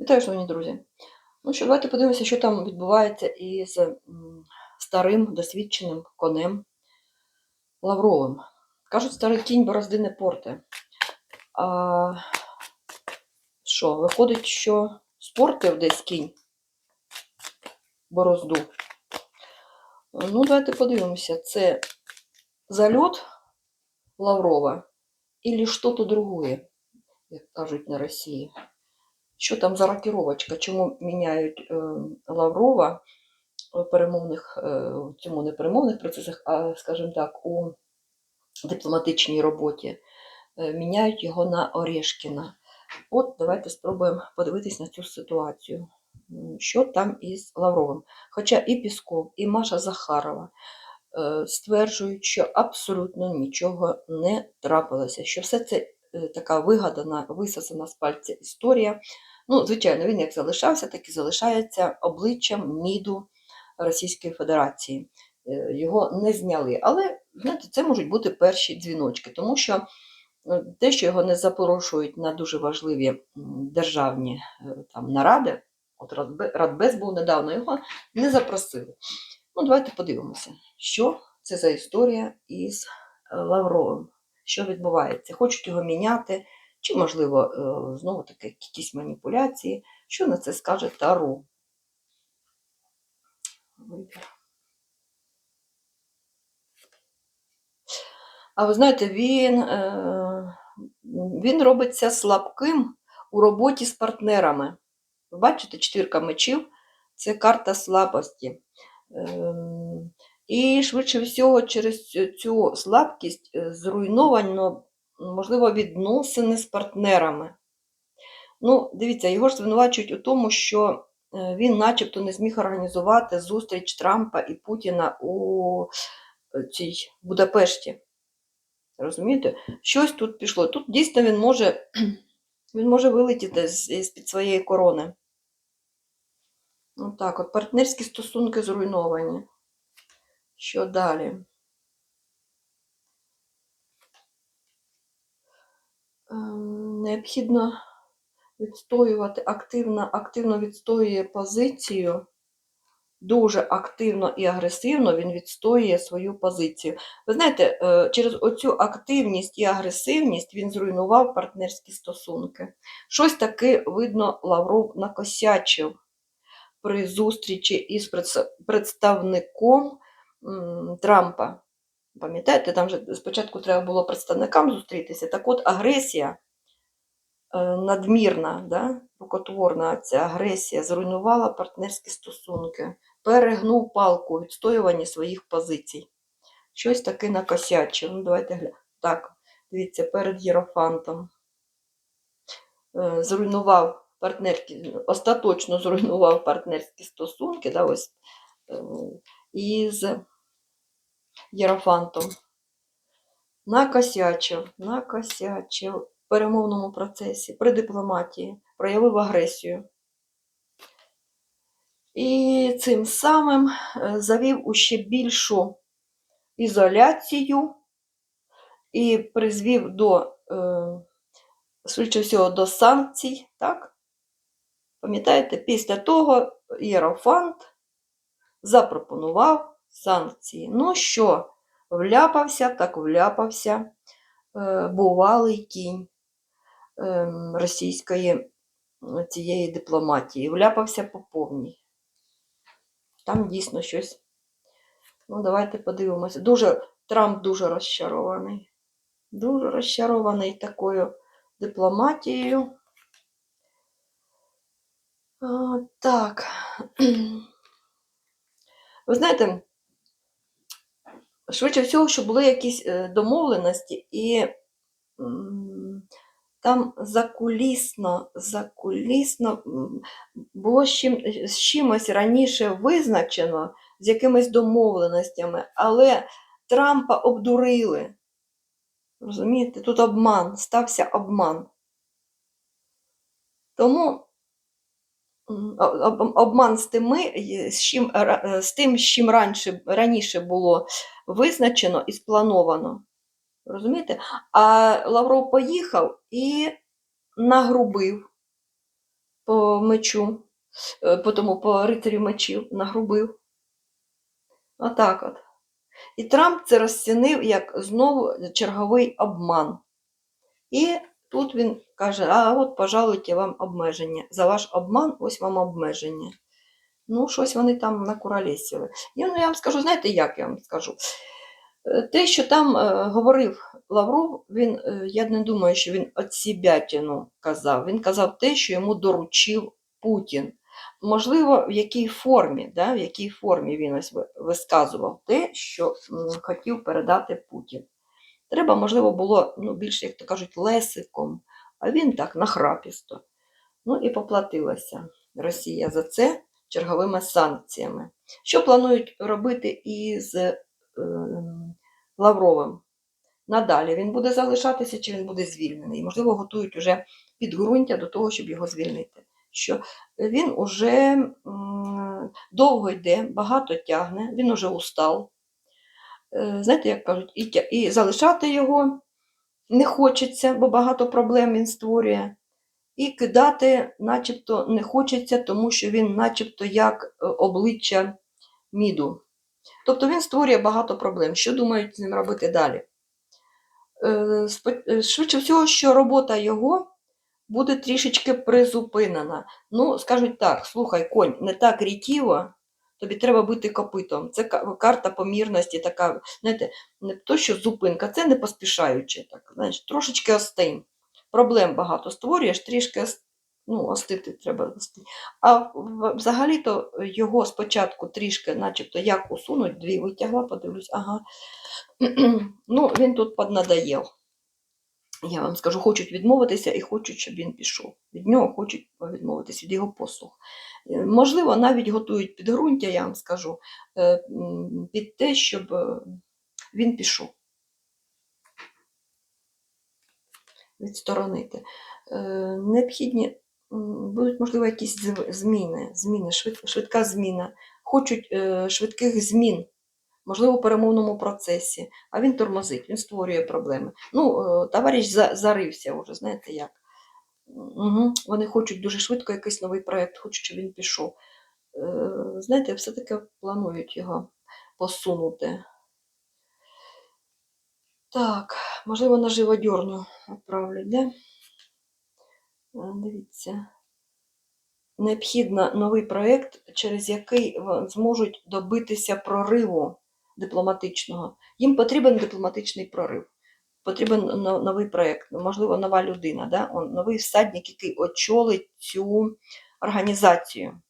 Вітаю, шановні друзі. Ну що, давайте подивимося, що там відбувається із старим досвідченим конем Лавровим. Кажуть, старий кінь борозди не порте. А що, виходить, що спортив десь кінь борозду? Ну, давайте подивимося, це зальот Лаврова или що-то другое, як кажуть на Росії. Що там за рокіровочка? Чому міняють е, Лаврова перемовних, е, цьому не перемовних процесах, а, скажімо так, у дипломатичній роботі, е, міняють його на Орешкіна. От давайте спробуємо подивитись на цю ситуацію. Що там із Лавровим? Хоча і Пісков, і Маша Захарова стверджують, що абсолютно нічого не трапилося, що все це така вигадана, висосана з пальця історія. Ну, звичайно, він як залишався, так і залишається обличчям МІДу Російської Федерації. Е, Його не зняли. Але, знаєте, це можуть бути перші дзвіночки, тому що е, те, що його не запрошують на дуже важливі державні е, там, наради, от Радбе- Радбез був недавно, його не запросили. Ну, давайте подивимося, що це за історія із Лавровим, що відбувається. Хочуть його міняти, чи, можливо, е, знову таки якісь маніпуляції. Що на це скаже Таро? А ви знаєте, він, е, він робиться слабким у роботі з партнерами. Ви бачите, четвірка мечів це карта слабості. Ем, І швидше всього, через цю- слабкість е, зруйновано, можливо, відносини з партнерами. Ну, дивіться, його ж звинувачують у тому, що е, він начебто не зміг організувати зустріч Трампа і Путіна у е, цій Будапешті. Розумієте? Щось тут пішло. Тут дійсно він може, він може вилетіти з-під своєї корони. Ну так, от партнерські стосунки зруйновані. Що далі? Необхідно відстоювати активно, активно відстоює позицію. Дуже активно і агресивно він відстоює свою позицію. Ви знаєте, е, через оцю активність і агресивність він зруйнував партнерські стосунки. Щось таке, видно, Лавров накосячив при зустрічі із представником Трампа. Пам'ятаєте, там же спочатку треба було представникам зустрітися. Так от агресія е, надмірна, да, рукотворна ця агресія зруйнувала партнерські стосунки, перегнув палку у відстоюванні своїх позицій. Щось таке накосячив. Ну, давайте гля... Так, дивіться, перед Єрофантом. Е, Зруйнував партнерські, остаточно зруйнував партнерські стосунки, да, ось, е, із Єрофантом. Накосячив, накосячив в перемовному процесі, при дипломатії, проявив агресію. І цим самим е, завів у ще більшу ізоляцію і призвів до, е, швидше всього, до санкцій, так? Пам'ятаєте, після того Єрофант запропонував санкції. Ну що, вляпався, так вляпався е, бувалий кінь ем, російської цієї дипломатії. Вляпався по повній. Там дійсно щось. Ну, давайте подивимося. Дуже, Трамп дуже розчарований. Дуже розчарований такою дипломатією. А, так. Ви знаєте, швидше всього, що були якісь е, домовленості, і там закулісно, закулісно було з, чим, з чимось раніше визначено, з якимись домовленостями, але Трампа обдурили. Розумієте, тут обман, стався обман. Тому обман з, тими, з, чим, е, з тим, з чим раніше, раніше було визначено і сплановано. Розумієте? А Лавров поїхав і нагрубив по мечу, е, по тому по рицарю мечів нагрубив. Отак от. І Трамп це розцінив як знову черговий обман. І тут він каже: а от, пожалуйте, вам обмеження. За ваш обман, ось вам обмеження. Ну, щось вони там накуралісили. І, ну, я вам скажу, знаєте, як я вам скажу? Е, Те, що там е, говорив Лавров, він, е, я не думаю, що він от сібятину казав. Він казав те, що йому доручив Путін. Можливо, в якій формі, да, в якій формі він ось висказував те, що м, хотів передати Путін. Треба, можливо, було ну, більш, як то кажуть, лесиком, а він так нахрапісто. Ну і поплатилася Росія за це черговими санкціями. Що планують робити із е, Лавровим? Надалі він буде залишатися чи він буде звільнений? Можливо, готують уже підґрунтя до того, щоб його звільнити. Що він уже довго йде, багато тягне, він уже устав. Е, Знаєте, як кажуть, і, і залишати його не хочеться, бо багато проблем він створює. І кидати начебто не хочеться, тому що він начебто як е, обличчя міду. Тобто він створює багато проблем. Що думають з ним робити далі? Е, Швидше всього, що робота його буде трішечки призупинена. Ну, скажуть так: слухай, конь, не так рітіво, тобі треба бити копитом. Це карта помірності, така, знаєте, не то, що зупинка, це не поспішаючи. Так, знаєш, трошечки остинь. Проблем багато створюєш, трішки ну, остити треба. А взагалі-то його спочатку трішки, начебто, як усунуть, дві витягла, подивлюсь, ага. ну, він тут поднадоїв. Я вам скажу, хочуть відмовитися і хочуть, щоб він пішов. Від нього хочуть відмовитися, від його послуг. Можливо, навіть готують підґрунтя, я вам скажу, е, під те, щоб е, він пішов. Відсторонити. Е, Необхідні будуть, можливо, якісь зміни, зміни, швидка зміна. Хочуть швидких змін, можливо, у перемовному процесі, а він тормозить, він створює проблеми. Ну, товариш за- зарився вже, знаєте як. Угу. Вони хочуть дуже швидко якийсь новий проєкт, хочуть, щоб він пішов. Е, Знаєте, все-таки планують його посунути. Так, можливо, на живодьорню відправлять, да? Дивіться. Необхідно новий проєкт, через який зможуть добитися прориву дипломатичного. Їм потрібен дипломатичний прорив. Потрібен новий проєкт, можливо, нова людина, да? Новий всадник, який очолить цю організацію.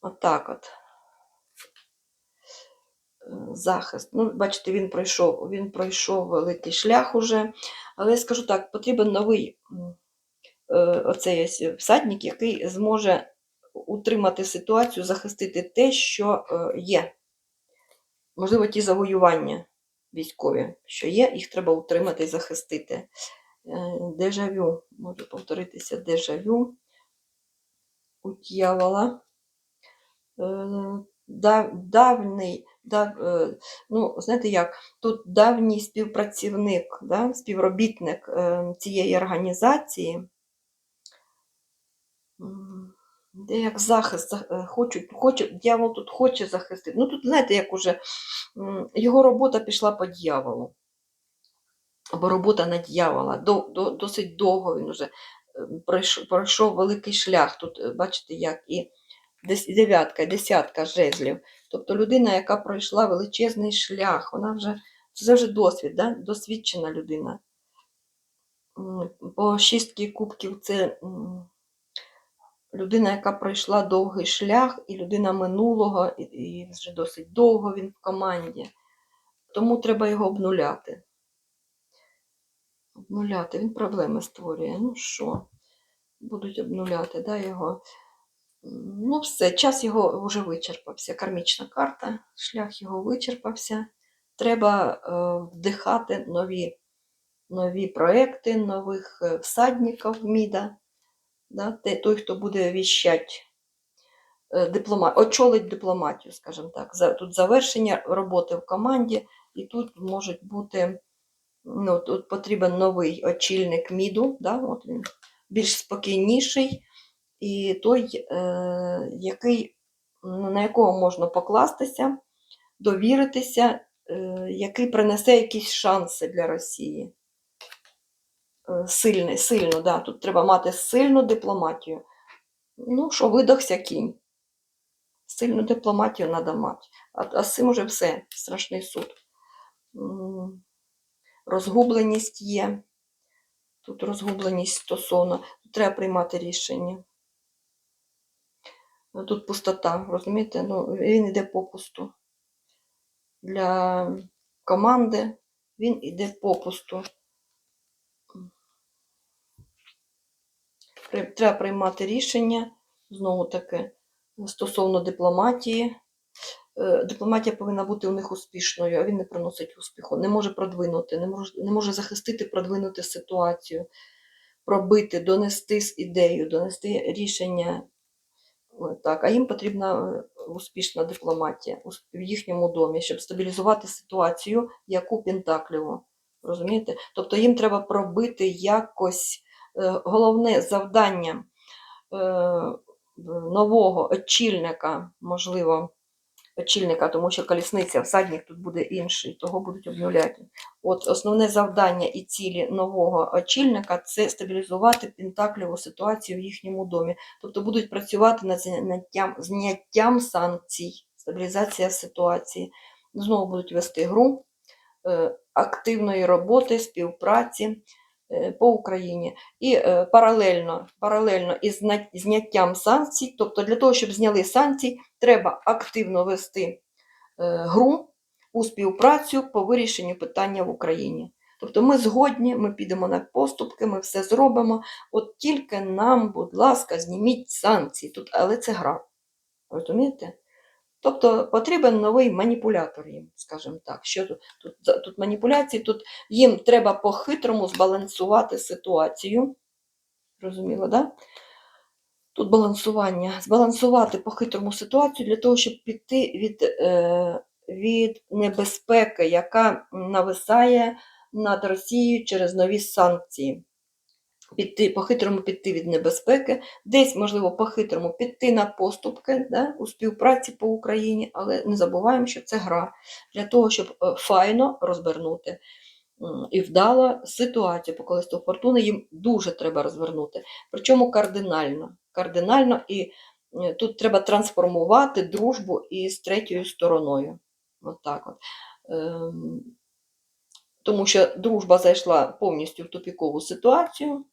Отак от. Е, Захист. Ну, бачите, він пройшов, він пройшов великий шлях уже. Але я скажу так, потрібен новий е, оцей всадник, який зможе утримати ситуацію, захистити те, що е, є. Можливо, ті завоювання військові, що є, їх треба утримати і захистити. Е, Дежавю, може повторитися дежавю у дьявола. Е, дав- Давній, дав, е, ну, знаєте як, тут давній співпрацівник, да, співробітник цієї організації, де як захист, за- е, хочуть, хоче, дьявол тут хоче захистити. Ну тут, знаєте, як уже його робота пішла по дьяволу. Або робота на дьявола. До, до, досить довго він вже е, пройшов, пройшов великий шлях. Тут, е, бачите, як і дев'ятка, десятка жезлів. Тобто людина, яка пройшла величезний шлях, вона вже це вже досвід, да? досвідчена людина. По шістки кубків це людина, яка пройшла довгий шлях, і людина минулого, і, і вже досить довго він в команді. Тому треба його обнуляти. Обнуляти. Він проблеми створює. Ну що, будуть обнуляти, да, його. Ну, все, час його вже вичерпався. Кармічна карта, шлях його вичерпався. Треба е, вдихати нові, нові проекти, нових е, всадників МІДа. Да? Той, хто буде віщать, е, диплома... очолить дипломатію, скажімо так. Тут завершення роботи в команді, і тут можуть бути, ну, тут потрібен новий очільник МІДу, да? От він більш спокійніший і той, е, який, ну, на якого можна покластися, довіритися, е, який принесе якісь шанси для Росії. Сильний, сильно, да. Тут треба мати сильну дипломатію. Ну, що видохся кінь. Сильну дипломатію треба мати. А, а з цим уже все, страшний суд. Розгубленість є. Тут розгубленість стосовно. Тут треба приймати рішення. Ну, Тут пустота, розумієте? Ну, він йде попусту. Для команди він йде попусту. Треба приймати рішення, знову таки, стосовно дипломатії. Е, Дипломатія повинна бути у них успішною, а він не приносить успіху. Не може продвинути, не може, не може захистити, продвинути ситуацію, пробити, донести з ідею, донести рішення. Так, а їм потрібна е, успішна дипломатія в їхньому домі, щоб стабілізувати ситуацію, яку Пентакліву. Розумієте? Тобто їм треба пробити якось головне завдання е, нового очільника, можливо, очільника, тому що колісниця, всадник тут буде інший, того будуть обнуляти. От основне завдання і цілі нового очільника це стабілізувати пентакліву ситуацію в їхньому домі. Тобто будуть працювати над зняттям, зняттям санкцій, стабілізація ситуації. Знову будуть вести гру е, активної роботи, співпраці е, по Україні. І е, паралельно, паралельно із зняттям санкцій, тобто для того, щоб зняли санкції, треба активно вести е, гру у співпрацю по вирішенню питання в Україні. Тобто ми згодні, ми підемо на поступки, ми все зробимо. От тільки нам, будь ласка, зніміть санкції. Тут, але це гра. Розумієте? Тобто потрібен новий маніпулятор їм, скажімо так. Що тут? Тут, тут маніпуляції, тут їм треба по-хитрому збалансувати ситуацію. Розуміло, да? Тут балансування. Збалансувати по-хитрому ситуацію для того, щоб піти від, е, від небезпеки, яка нависає над Росією через нові санкції. Піти, по-хитрому піти від небезпеки, десь, можливо, по-хитрому піти на поступки да, у співпраці по Україні, але не забуваємо, що це гра для того, щоб е, файно розвернути і вдало ситуацію по колесу фортуни їм дуже треба розвернути. Причому кардинально. Кардинально і е, тут треба трансформувати дружбу із третьою стороною. От так от. Ем, Тому що дружба зайшла повністю в тупікову ситуацію.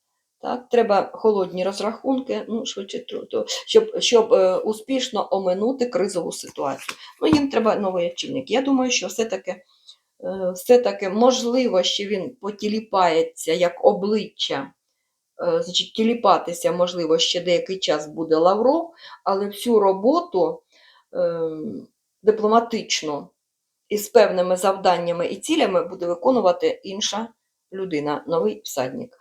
Так, треба холодні розрахунки, ну, швидше, щоб, щоб е, успішно оминути кризову ситуацію. Ну, їм треба новий очільник. Я думаю, що все-таки, е, все-таки можливо, що він потіліпається як обличчя, е, значить, тіліпатися, можливо, ще деякий час буде Лавров, але всю роботу дипломатичну і з певними завданнями і цілями буде виконувати інша людина, новий всадник.